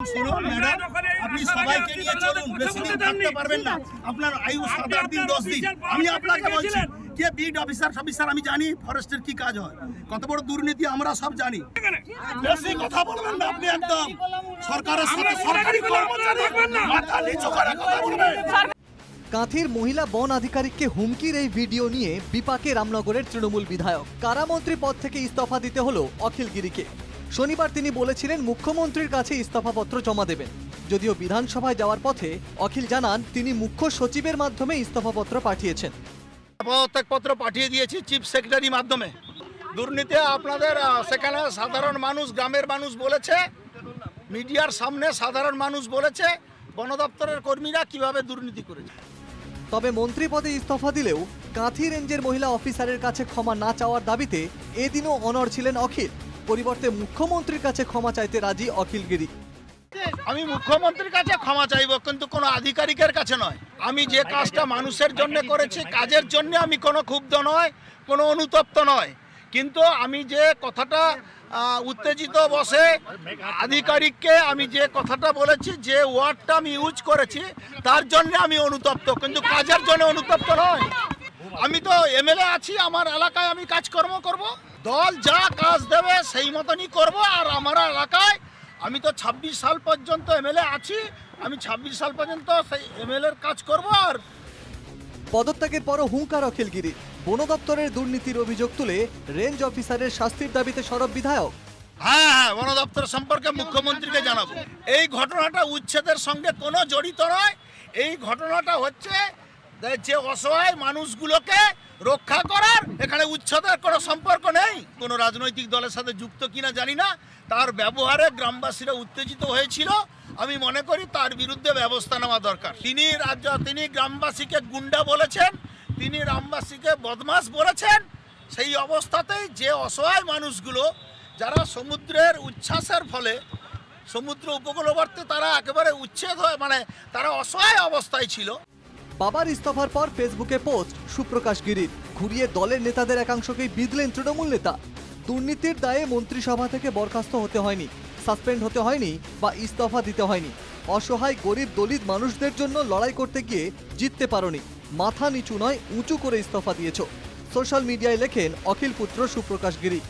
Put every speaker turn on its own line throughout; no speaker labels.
শুনুন ম্যাডাম আপনি সবাইকে নিয়ে চলুন বেশি দিন থাকতে পারবেন না। আপনার আয়ু সাত আট দিন দশ দিন। আমি আপনাকে বলছি কে বিড অফিসার অফিসার আমি জানি ফরেস্টের কি কাজ হয় কত বড় দুর্নীতি আমরা সব জানি। বেশি কথা বলবেন না আপনি একদম। সরকারের সাথে সরকারি কর্মচারী। মাথা নিচু করে কথা বলবেন।
কাঁথির মহিলা বন আধিকারিককে হুমকির এই ভিডিও নিয়ে বিপাকে রামনগরের তৃণমূল বিধায়ক। কারামন্ত্রী পদ থেকে ইস্তফা দিতে হলো অখিল গিরিকে শনিবার তিনি বলেছিলেন মুখ্যমন্ত্রীর কাছে ইস্তফাপত্র জমা দেবেন। যদিও বিধানসভায় যাওয়ার পথে অখিল জানান তিনি মুখ্য সচিবের মাধ্যমে ইস্তফাপত্র পাঠিয়েছেন।
পত্র পাঠিয়ে দিয়েছি চিফ সেক্রেটারি মাধ্যমে। দুর্নীতি আপনাদের সেখানে সাধারণ মানুষ গ্রামের মানুষ বলেছে মিডিয়ার সামনে সাধারণ মানুষ বলেছে বন দপ্তরের কর্মীরা কীভাবে দুর্নীতি করেছে।
তবে মন্ত্রী পদে ইস্তফা দিলেও কাঁথি রেঞ্জের মহিলা অফিসারের কাছে ক্ষমা না চাওয়ার দাবিতে এদিনও অনড় ছিলেন অখিল। পরিবর্তে মুখ্যমন্ত্রীর কাছে ক্ষমা চাইতে রাজি অখিল গিরি।
আমি মুখ্যমন্ত্রীর কাছে ক্ষমা চাইব, কিন্তু কোনো আধিকারিকের কাছে নয়। আমি যে কাজটা মানুষের জন্য করেছি, কাজের জন্য আমি কোনো ক্ষুব্ধ নয়, কোনো অনুতপ্ত নয়। কিন্তু আমি যে কথাটা উত্তেজিত বসে আধিকারিককে আমি যে কথাটা বলেছি, যে ওয়ার্ডটা আমি ইউজ করেছি, তার জন্য আমি অনুতপ্ত, কিন্তু কাজের জন্য অনুতপ্ত নয়। আমি তো এমএলএ আছি আমার এলাকায় আমি কাজকর্ম করব। দল যা কাজ দেবে সেই মতনই করব আর আমার এলাকায় আমি তো ২৬ সাল পর্যন্ত এমএলএ আছি আমি ২৬ সাল পর্যন্ত সেই এমএলএর কাজ করব আর
পদত্যাগের পরও হুঙ্কার অখিল গিরি বন দপ্তরের দুর্নীতির অভিযোগ তুলে রেঞ্জ অফিসারের শাস্তির দাবিতে সরব বিধায়ক।
হ্যাঁ হ্যাঁ বন দপ্তর সম্পর্কে মুখ্যমন্ত্রীকে জানাব। এই ঘটনাটা উচ্ছেদের সঙ্গে কোনো জড়িত নয়। এই ঘটনাটা হচ্ছে যে অসহায় মানুষগুলোকে রক্ষা করার এখানে উচ্ছেদের কোনো সম্পর্ক নেই। কোনো রাজনৈতিক দলের সাথে যুক্ত কিনা জানি না। তার ব্যবহারে গ্রামবাসীরা উত্তেজিত হয়েছিল। আমি মনে করি তার বিরুদ্ধে ব্যবস্থা নেওয়া দরকার। তিনি রাজ্য তিনি গ্রামবাসীকে গুন্ডা বলেছেন, তিনি গ্রামবাসীকে বদমাস বলেছেন। সেই অবস্থাতেই যে অসহায় মানুষগুলো, যারা সমুদ্রের উচ্ছ্বাসের ফলে, সমুদ্র উপকূলবর্তী তারা একেবারে উচ্ছেদ হয়ে মানে তারা অসহায় অবস্থায় ছিল।
বাবার ইস্তফার পর ফেসবুকে পোস্ট, সুপ্রকাশ গিরির ঘুরিয়ে দলের নেতাদের একাংশকেই বিধলেন তৃণমূল নেতা। দুর্নীতির দায়ে মন্ত্রিসভা থেকে বরখাস্ত হতে হয়নি, সাসপেন্ড হতে হয়নি বা ইস্তফা দিতে হয়নি। অসহায়, গরিব, দলিত মানুষদের জন্য লড়াই করতে গিয়ে জিততে পারোনি। মাথা নিচু নয়, উঁচু করে ইস্তফা দিয়েছ। সোশ্যাল মিডিয়ায় লেখেন অখিল পুত্র সুপ্রকাশ গিরি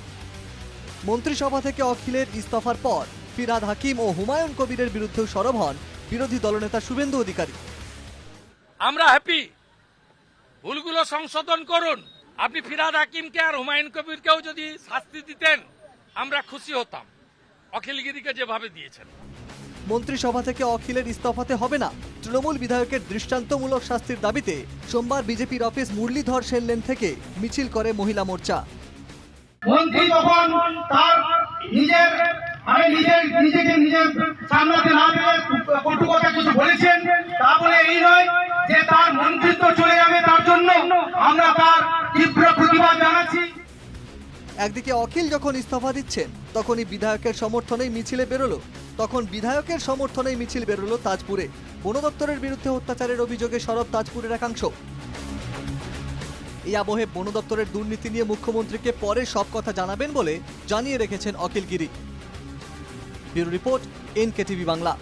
মন্ত্রিসভা থেকে অখিলের ইস্তফার পর ফিরাদ হাকিম ও হুমায়ুন কবিরের বিরুদ্ধেও সরব হন বিরোধী দলনেতা শুভেন্দু অধিকারী।
আমরা হ্যাপি ভুলগুলো সংশোধন করুন আপনি ফিরাদ হাকিমকে আর হুমায়ুন কবিরকেও যদি শাস্তি দিতেন আমরা খুশি হতাম অখিলগিরিকে যেভাবে দিয়েছেন
মন্ত্রিসভা থেকে অখিলের ইস্তফাতে হবে না তৃণমূল বিধায়কের দৃষ্টান্তমূলক শাস্তির দাবিতে সোমবার বিজেপির অফিস মুরলীধর সেন লেন থেকে মিছিল করে মহিলা মোর্চা
মন্ত্রী যখন তার নিজের মানে নিজের নিজেকে নিজের সামলাতে না পেরে কটু কথা কিছু বলেছেন তা বলে এই নয় যে তার মন্ত্রিত্ব চলে যাবে তার জন্য আমরা তার তীব্র প্রতিবাদ জানাচ্ছি।
একদিকে অখিল যখন ইস্তফা দিচ্ছেন, তখনই বিধায়কের সমর্থনেই মিছিলে বেরোলো। তখন বিধায়কের সমর্থনেই মিছিল বেরোলো তাজপুরে। বন দপ্তরের বিরুদ্ধে অত্যাচারের অভিযোগে সরব তাজপুরের একাংশ। এই আবহে বন দপ্তরের দুর্নীতি নিয়ে মুখ্যমন্ত্রীকে পরে সব কথা জানাবেন বলে জানিয়ে রেখেছেন Akhil Giri. Bureau report, NKTV Bangla.